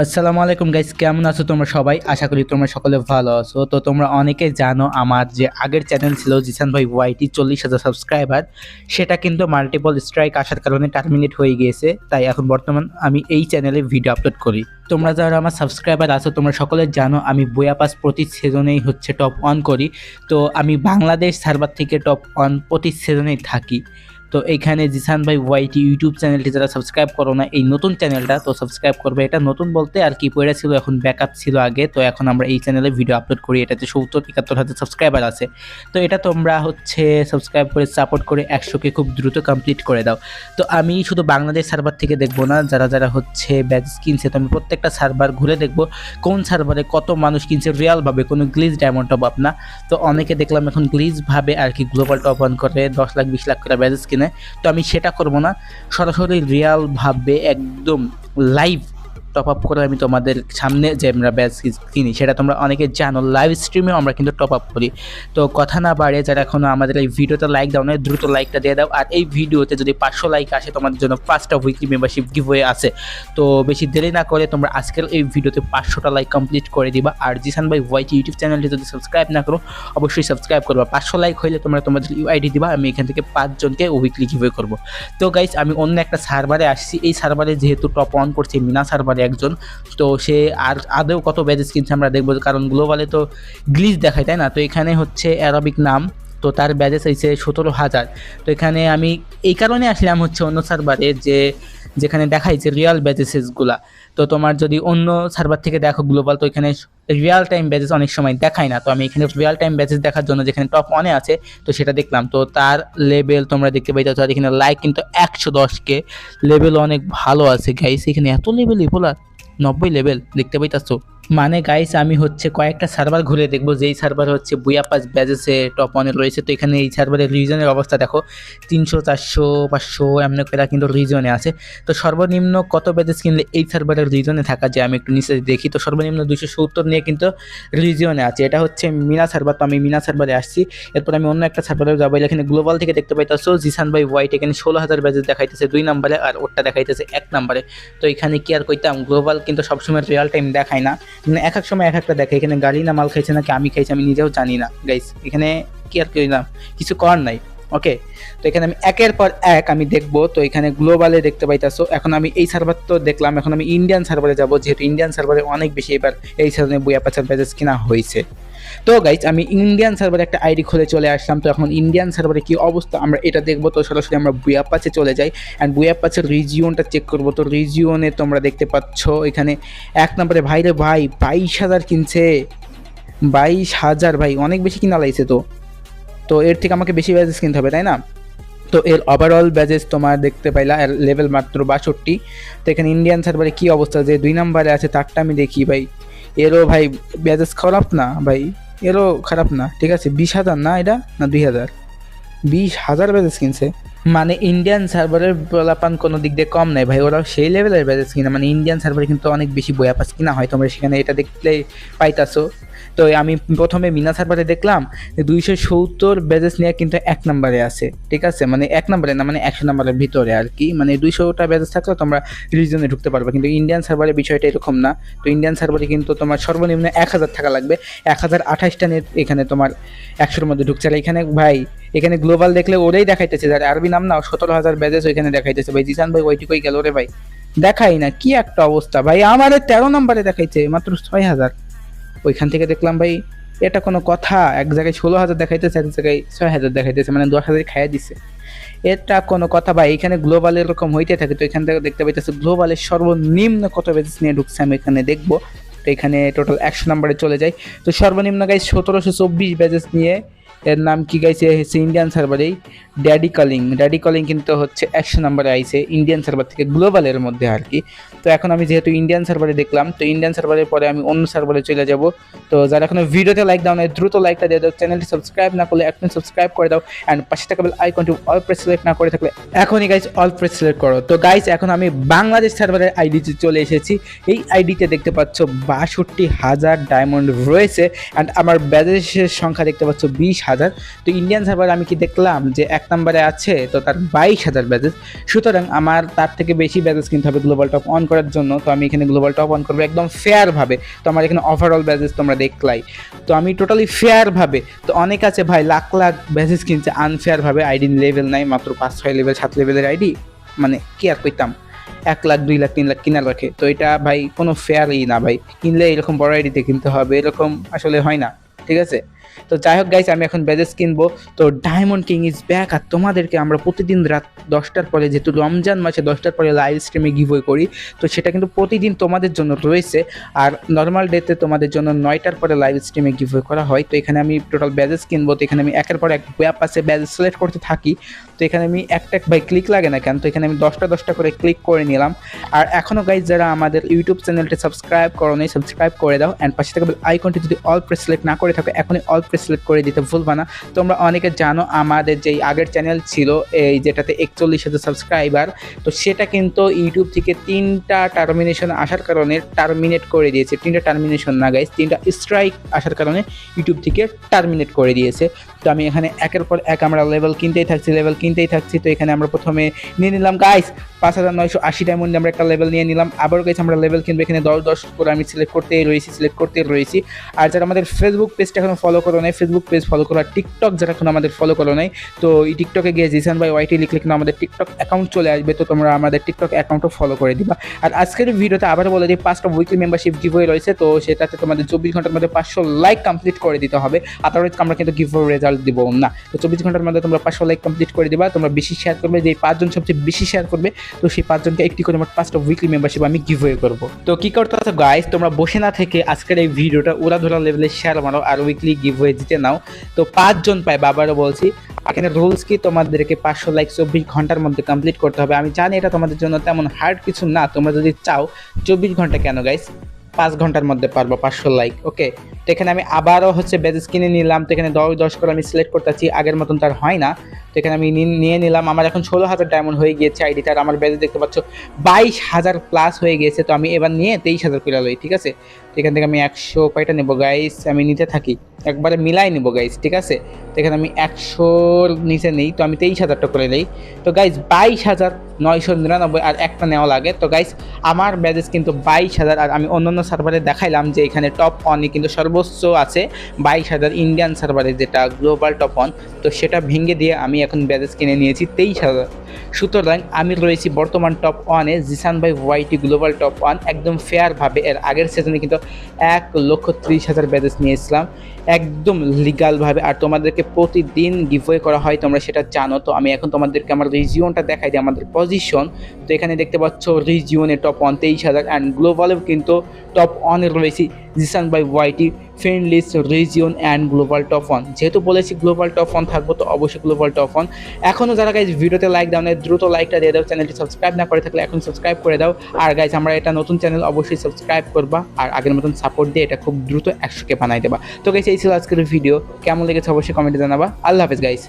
আসসালামু আলাইকুম গাইস কেমন আছো তোমরা সবাই? আশা করি তোমরা সকলে ভালো আছো। তো তোমরা অনেকে জানো আমার যে আগের চ্যানেল ছিল জিসান ভাই ওয়াইটি চল্লিশ হাজার সাবস্ক্রাইবার সেটা কিন্তু মাল্টিপল স্ট্রাইক আসার কারণে টার্মিনেট হয়ে গিয়েছে। তাই এখন বর্তমান আমি এই চ্যানেলে ভিডিও আপলোড করি। তোমরা যারা আমার সাবস্ক্রাইবার আছো, তোমরা সকলে জানো আমি বইয়া পাস প্রতি সিজনেই হচ্ছে টপ অন করি। তো আমি বাংলাদেশ সার্ভার থেকে টপ অন প্রতি সিজনেই থাকি। তো এইখানে জিসান ভাই ওয়াইটি ইউটিউব চ্যানেলটি যারা সাবস্ক্রাইব করো না, এই নতুন চ্যানেলটা, তো সাবস্ক্রাইব করবে। এটা নতুন বলতে আর কি পড়ে ছিল, এখন ব্যাকআপ ছিল আগে, তো এখন আমরা এই চ্যানেলে ভিডিও আপলোড করি। এটাতে সত্তর, একাত্তর হাজার সাবস্ক্রাইবার আছে। তো এটা তোমরা হচ্ছে সাবস্ক্রাইব করে সাপোর্ট করে একশোকে খুব দ্রুত কমপ্লিট করে দাও। তো আমি শুধু বাংলাদেশ সার্ভার থেকে দেখব না, যারা যারা হচ্ছে ব্যাচ কিনছে, তো আমি প্রত্যেকটা সার্ভার ঘুরে দেখব কোন সার্ভারে কত মানুষ কিনছে। রিয়ালভাবে কোনো গ্লিজ ডায়মন্ড টপ আপ না। তো অনেকে দেখলাম এখন গ্লিজভাবে আর কি গ্লোবাল টপ অন করে, দশ লাখ, বিশ লাখ করে ব্যাচেস কিনে তো আমি সেটা করব না। সরাসরি রিয়ালভাবে একদম লাইভ টপ আপ করে আমি তোমাদের সামনে যে আমরা ব্যাচ কিনি সেটা তোমরা অনেকে জানো। লাইভ স্ট্রিমেও আমরা কিন্তু টপ আপ করি। তো কথা না বাড়ে, যারা এখনও আমাদের এই ভিডিওতে লাইক দাও না দ্রুত লাইকটা দিয়ে দাও। আর এই ভিডিওতে যদি পাঁচশো লাইক আসে, তোমাদের জন্য পাঁচটা উইকলি মেম্বারশিপ গিভওয়ে আছে। তো বেশি দেরি না করে তোমরা আজকের এই ভিডিওতে পাঁচশোটা লাইক কমপ্লিট করে দিবা। আর জিসান ভাই ওয়াইটি ইউটিউব চ্যানেলটি যদি সাবস্ক্রাইব না করো, অবশ্যই সাবস্ক্রাইব করবা। পাঁচশো লাইক হইলে তোমরা তোমাদের ইউআইডি দিবা, আমি এখান থেকে পাঁচজনকে উইকলি গিভওয়ে করব। তো গাইস আমি অন্য একটা সার্ভারে আসছি। এই সার্ভারে যেহেতু টপ অন করছে, মিনা সার্ভারে একজন। তো সে আর আদৌ কত ব্যাজেস কিনছে আমরা দেখব, কারণ গ্লোবালে তো গ্লিজ দেখায়, তাই না? তো এখানে হচ্ছে অ্যারবিক নাম, তো তার ব্যাজেস হয়েছে সতেরো হাজার। তো এখানে আমি এই কারণে আসলাম হচ্ছে অন্য সার্ভারে যে, যেখানে দেখাইছে রিয়াল ব্যাজেসেসগুলা। তো তোমার যদি অন্য সার্ভার থেকে দেখো গ্লোবাল, তো এখানে রিয়াল টাইম ব্যাচেস অনেক সময় দেখায় না। তো আমি এখানে রিয়াল টাইম ব্যাচেস দেখার জন্য যেখানে টপ ওয়ানে আছে, তো সেটা দেখলাম। তো তার লেভেল তোমরা দেখতে পাই আর এখানে লাইক কিন্তু একশো দশকে লেভেল অনেক ভালো আছে। গাইস এখানে এত লেভেল ইপোলার নব্বই লেভেল দেখতে পাইতেছো? মানে গাইস আমি হচ্ছে কয়েকটা সার্ভার ঘুরে দেখব। যেই সার্ভার হচ্ছে বুয়াপাস ব্যাজেসে টপ ওয়ানে রয়েছে। তো এখানে এই সার্ভারের রিজনের অবস্থা দেখো, তিনশো, চারশো, পাঁচশো, এমন করে কিন্তু রিজনে আছে। তো সর্বনিম্ন কত ব্যাজেস কিনলে এই সার্ভারের রিজনে থাকা যায় আমি একটু নিচে দেখি। তো সর্বনিম্ন দুশো সত্তর নিয়ে কিন্তু রিজিয়নে আছে। এটা হচ্ছে মিনা সার্ভার তো আমি মিনা সার্ভারে আসছি। এরপর আমি অন্য একটা সার্ভারে যাব। এখানে গ্লোবাল থেকে দেখতে পাইতেছো, জিসান বাই হোয়াইট এখানে ষোলো হাজার ব্যাজেস দেখাইতেছে দুই নম্বরে আর ওরটা দেখাইতেছে এক নম্বরে। তো এখানে কি আর কইতাম গ্লোবাল কিন্তু সবসময় রিয়াল টাইম দেখায় না। মানে এক এক সময় এক একটা দেখে। এখানে গালি না মাল খাইছে নাকি আমি খাইছি, আমি নিজেও জানি না গাইস এখানে কি আর কইলাম কিছু করার নাই। ওকে তো এখানে আমি একের পর এক আমি দেখব। তো এখানে গ্লোবালে দেখতে পাইতাছো। এখন আমি এই সার্ভার তো দেখলাম। এখন আমি ইন্ডিয়ান সার্ভারে যাব। যেহেতু ইন্ডিয়ান সার্ভারে অনেক বেশি এবার এই সার্ভারে বইয়া পাচার ব্যাচেস কিনা হয়েছে। তো গাইজ আমি ইন্ডিয়ান সার্ভারে একটা আইডি খুলে চলে আসলাম। তো এখন ইন্ডিয়ান সার্ভারে কি অবস্থা? আমরা এটা দেখব। তো সরাসরি আমরা বুয়াপাচে চলে যাই। অ্যান্ড বুয়াপাচের রিজিয়নটা চেক করব। তো রিজিয়নে তোমরা দেখতে পাচ্ছ, এখানে এক নম্বরে, ভাই রে ভাই, বাইশ হাজার কিনছে। বাইশ হাজার, ভাই, অনেক বেশি কিনা লাগছে তো। তো এর থেকে আমাকে বেশি ব্যাজেস কিনতে হবে, তাই না? তো এর ওভারঅল ব্যাজেস তোমার দেখতে পাইলা লেভেল মাত্র বাষট্টি। তো এখানে ইন্ডিয়ান সার্ভারে কী অবস্থা? যে দুই নাম্বারে আছে, তারটা আমি দেখি ভাই। এরও ভাই ব্যাজেস খারাপ না ভাই, এরও খারাপ না, ঠিক আছে? বিশ হাজার না এটা? না দুই হাজার? বিশ হাজার ব্যাজেস কিনছে। মানে ইন্ডিয়ান সার্ভারের প্রলাপান কোনো দিক দিয়ে কম নেই ভাই। ওরা সেই লেভেলের ব্যাজেস কিনা মানে ইন্ডিয়ান সার্ভারে কিন্তু অনেক বেশি বয়া পাস কিনা হয়, তোমরা সেখানে এটা দেখলেই পাইতাছো। তো আমি প্রথমে মিনা সার্ভারে দেখলাম দুইশো সত্তর ব্যাজেস নিয়ে কিন্তু এক নম্বরে আছে, ঠিক আছে? মানে এক নম্বরে না মানে একশো নম্বরের ভিতরে আর কি। মানে দুইশোটা ব্যাজেস থাকলে তোমরা রিজনে ঢুকতে পারবে। কিন্তু ইন্ডিয়ান সার্ভারের বিষয়টা এরকম না। তো ইন্ডিয়ান সার্ভারে কিন্তু তোমার সর্বনিম্ন এক হাজার থাকা লাগবে। এক হাজার আঠাশটা নেট এখানে তোমার একশোর মধ্যে ঢুকছে। আর এখানে ভাই, এখানে গ্লোবাল দেখলে ওরাই দেখাইতেছে। যার আরবি নাম না সতেরো হাজার ব্যাজেস ওইখানে দেখাইতেছে। ভাই, জিসান ভাই, ওইটুকুই গেল রে ভাই। দেখাই না, কি একটা অবস্থা। ভাই আমাদের তেরো নম্বরে দেখাইছে, মাত্র ছয় হাজার। ওইখান থেকে দেখলাম ভাই, এটা কোনো কথা। এক জায়গায় ষোলো হাজার দেখাইতেছে, এক জায়গায় ছয় হাজার দেখাইতেছে মানে দশ হাজার খাইয়া দিছে। এটা কোনো কথা বা এখানে গ্লোবাল এরকম হইতে থাকে, তো এখান থেকে দেখতে পাইতেছে গ্লোবালের সর্বনিম্ন কত বেজেস নিয়ে ঢুকছে আমি এখানে দেখব। তো এখানে টোটাল একশো নাম্বারে চলে যায় তো সর্বনিম্ন গাই সতেরোশো চব্বিশ বেজেস নিয়ে এর নাম কি গাইছে? হচ্ছে ইন্ডিয়ান সার্ভারেই ড্যাডি কলিং ড্যাডি কলিং কিন্তু হচ্ছে একশো নাম্বারে আইছে ইন্ডিয়ান সার্ভার থেকে গ্লোবালের মধ্যে আর কি তো এখন আমি যেহেতু ইন্ডিয়ান সার্ভারে দেখলাম, তো ইন্ডিয়ান সার্ভারের পরে আমি অন্য সার্ভারে চলে যাব। তো যারা এখনও ভিডিওতে লাইক দাও না দ্রুত লাইকটা দিয়ে দাও। চ্যানেলটি সাবস্ক্রাইব না করলে এখন সাবস্ক্রাইব করে দাও। অ্যান্ড পাশে থাকা বেল আইকনটি অল প্রেস সিলেক্ট না করে থাকলে এখনই গাইজ অল প্রেস সিলেক্ট করো। তো গাইজ এখন আমি বাংলাদেশ সার্ভারের আইডিতে চলে এসেছি। এই আইডিতে দেখতে পাচ্ছ বাষট্টি হাজার ডায়মন্ড রয়েছে। অ্যান্ড আমার ব্যাজেসের সংখ্যা দেখতে পাচ্ছ বিশ হাজার তো ইন্ডিয়ান সার্ভার আমি কি দেখলাম যে এক নম্বরে আছে, তো তার বাইশ হাজার ব্যাজেস সুতরাং আমার তার থেকে বেশি ব্যাজেস কিনতে হবে গ্লোবাল টপ অন করার জন্য। তো আমি এখানে গ্লোবাল টপ অন করব একদম ফেয়ারভাবে তো আমার এখানে ওভারঅল ব্যাজেস তোমরা দেখলাই। তো আমি টোটালি ফেয়ারভাবে তো অনেক আছে ভাই, লাখ লাখ ব্যাজেস কিনছে আনফেয়ারভাবে আইডি লেভেল নাই, মাত্র পাঁচ, ছয় লেভেল সাত লেভেলের আইডি মানে কি আর কইতাম? এক লাখ, দুই লাখ, তিন লাখ কিনার রাখে। তো এটা ভাই কোনো ফেয়ারই না ভাই। কিনলে এরকম বড় আইডিতে কিনতে হবে, এরকম আসলে হয় না। ঠিক আছে? তো যাই হোক গাইস আমি এখন ব্যাজেস কিনবো। তো ডায়মন্ড কিং ইজ ব্যাক আর তোমাদেরকে আমরা প্রতিদিন রাত দশটার পরে যেহেতু রমজান মাসে দশটার পরে লাইভ স্ট্রিমে গিভওয়ে করি, তো সেটা কিন্তু প্রতিদিন তোমাদের জন্য রয়েছে। আর নর্মাল ডেতে তোমাদের জন্য নয়টার পরে লাইভ স্ট্রিমে গিভওয়ে করা হয়। তো এখানে আমি টোটাল ব্যাজেস কিনবো, তো এখানে আমি একের পর এক ওয়েব আছে, ব্যাজেস সিলেক্ট করতে থাকি। তো এখানে আমি একটা এক ভাই ক্লিক লাগে না কেন? তো এখানে আমি দশটা দশটা করে ক্লিক করে নিলাম। আর এখনও গাইজ যারা আমাদের ইউটিউব চ্যানেলটি সাবস্ক্রাইব করো নেই সাবস্ক্রাইব করে দাও। অ্যান্ড পাশে থাকা আইকনটি যদি অল প্রেস সিলেক্ট না করে থাকো, এখনই অল প্রেস সিলেক্ট করে দিতে ভুলবা না। তোমরা অনেকে জানো আমাদের যেই আগের চ্যানেল ছিল, এই যেটাতে একচল্লিশ হাজার সাবস্ক্রাইবার তো সেটা কিন্তু ইউটিউব থেকে তিনটা টার্মিনেশন আসার কারণে টার্মিনেট করে দিয়েছে। তিনটা টার্মিনেশন না গাইজ তিনটা স্ট্রাইক আসার কারণে ইউটিউব থেকে টার্মিনেট করে দিয়েছে। তো আমি এখানে একের পর এক আমরা লেভেল কিনতেই থাকছি লেভেল কিনতেই থাকছি। তো এখানে আমরা প্রথমে নিয়ে নিলাম গাইস পাঁচ হাজার নয়শো আশি ডায়মন্ডে আমরা একটা লেভেল নিয়ে নিলাম। আবার গাইস আমরা লেভেল কিনবো। এখানে দশ দশ করে আমি সিলেক্ট করতেই রয়েছি সিলেক্ট করতেই রয়েছি। আর যারা আমাদের ফেসবুক পেজটা এখন ফলো করো নাই ফেসবুক পেজ ফলো করো আর টিকটক যারা এখন আমাদের ফলো করো নাই, তো এই টিকটকে গিয়ে জিসান ভাই ওয়াইটি লিখলে কিন্তু আমাদের টিকটক অ্যাকাউন্ট চলে আসবে, তো তোমরা আমাদের টিকটক অ্যাকাউন্টও ফলো করে দিবা। আর আজকের ভিডিওতে আবার বলে দিই, পাঁচটা উইকলি মেম্বারশিপ গিভওয়ে রয়েছে, তো সেটাতে তোমাদের চব্বিশ ঘণ্টার মধ্যে পাঁচশো লাইক কমপ্লিট করে দিতে হবে। আদারওয়াইজ আমরা কিন্তু গিভওয়ে রেজাল্ট দিব না। তো চব্বিশ ঘণ্টার মধ্যে তোমরা পাঁচশো লাইক কমপ্লিট করে দিবা, তোমরা বেশি শেয়ার করবে, যে পাঁচজন সবচেয়ে বেশি শেয়ার করবে, তো সেই পাঁচজনকে একটি করে মোট পাঁচটা উইকলি মেম্বারশিপ আমি গিভ গিভওয়ে করব। তো কি করতে হবে গাইস তোমরা বসে না থেকে আজকের এই ভিডিওটা ওরা ধরা লেভেলে শেয়ার মারো আর উইকলি গিভওয়ে দিতে নাও। তো পাঁচজন পায়, বাবারও বলছি। এখানে রুলস কি? তোমাদেরকে পাঁচশো লাইক চব্বিশ ঘণ্টার মধ্যে কমপ্লিট করতে হবে। আমি জানি এটা তোমাদের জন্য তেমন হার্ড কিছু না। তোমরা যদি চাও, চব্বিশ ঘণ্টা কেন গাইস পাঁচ ঘণ্টার মধ্যে পারব পাঁচশো লাইক ওকে তো এখানে আমি আবারও হচ্ছে বেজেস কিনে নিলাম, তো এখানে দশ দশ করে আমি সিলেক্ট করতেছি, আগের মতন তার হয় না। তো এখানে আমি নিয়ে নিলাম, আমার এখন ষোলো হাজার ডায়মন্ড হয়ে গিয়েছে আইডিটার আমার বেজে দেখতে পাচ্ছ বাইশ হাজার প্লাস হয়ে গিয়েছে, তো আমি এবার নিয়ে তেইশ হাজার করে লই, ঠিক আছে? তো এখান থেকে আমি একশো কয়টা নেব গাইস আমি নিতে থাকি, একবারে মিলাই নেব গাইস ঠিক আছে? তো এখানে আমি একশোর নিচে নেই, তো আমি তেইশ হাজারটা করে নেই তো গাইস বাইশ হাজার নয়শো নিরানব্বই আর একটা নেওয়া লাগে। তো গাইস আমার ব্যাজেস কিন্তু বাইশ হাজার, আর আমি অন্যান্য সার্ভারে দেখাইলাম যে এখানে টপ অনই কিন্তু সর্বোচ্চ আছে বাইশ হাজার ইন্ডিয়ান সার্ভারে যেটা গ্লোবাল টপ অন তো সেটা ভেঙে দিয়ে আমি এখন ব্যাজেস কিনে নিয়েছি তেইশ হাজার। সুতরাং আমি রয়েছি বর্তমান টপ ওয়ানে জিসান ভাই ওয়াইটি গ্লোবাল টপ ওয়ান একদম ফেয়ারভাবে এর আগের সিজনে কিন্তু এক লক্ষ ত্রিশ হাজার ব্যাজেস নিয়েছিলাম। একদম লিগালভাবে আর তোমাদেরকে প্রতিদিন গিভওয়ে করা হয়, তোমরা সেটা জানো। তো আমি এখন তোমাদেরকে আমার রিজিওনটা দেখাই দিই, আমাদের পজিশন তো এখানে দেখতে পাচ্ছ রিজিওনে টপ ওয়ান তেইশ হাজার অ্যান্ড গ্লোবালেও কিন্তু টপ ওয়ানে রয়েছি Zisan by YT friend list region and global top one যেহেতু বলেছি গ্লোবাল টপ ওয়ান থাকব, তো অবশ্যই গ্লোবাল টপ ওয়ান এখনও যারা গাইজ ভিডিওতে লাইক দাও না দ্রুত লাইকটা দিয়ে দাও চ্যানেলটি সাবস্ক্রাইব না করে থাকলে এখন সাবস্ক্রাইব করে দাও। আর গাইজ আমরা এটা নতুন চ্যানেল অবশ্যই সাবস্ক্রাইব করবা। আর আগের মতন সাপোর্ট দিয়ে এটা খুব দ্রুত একশোকে বানাই দেবা। তো গাইজ এই ছিল আজকের ভিডিও কেমন লেগেছে অবশ্যই কমেন্টে জানাবা। আল্লাহ হাফেজ গাইজ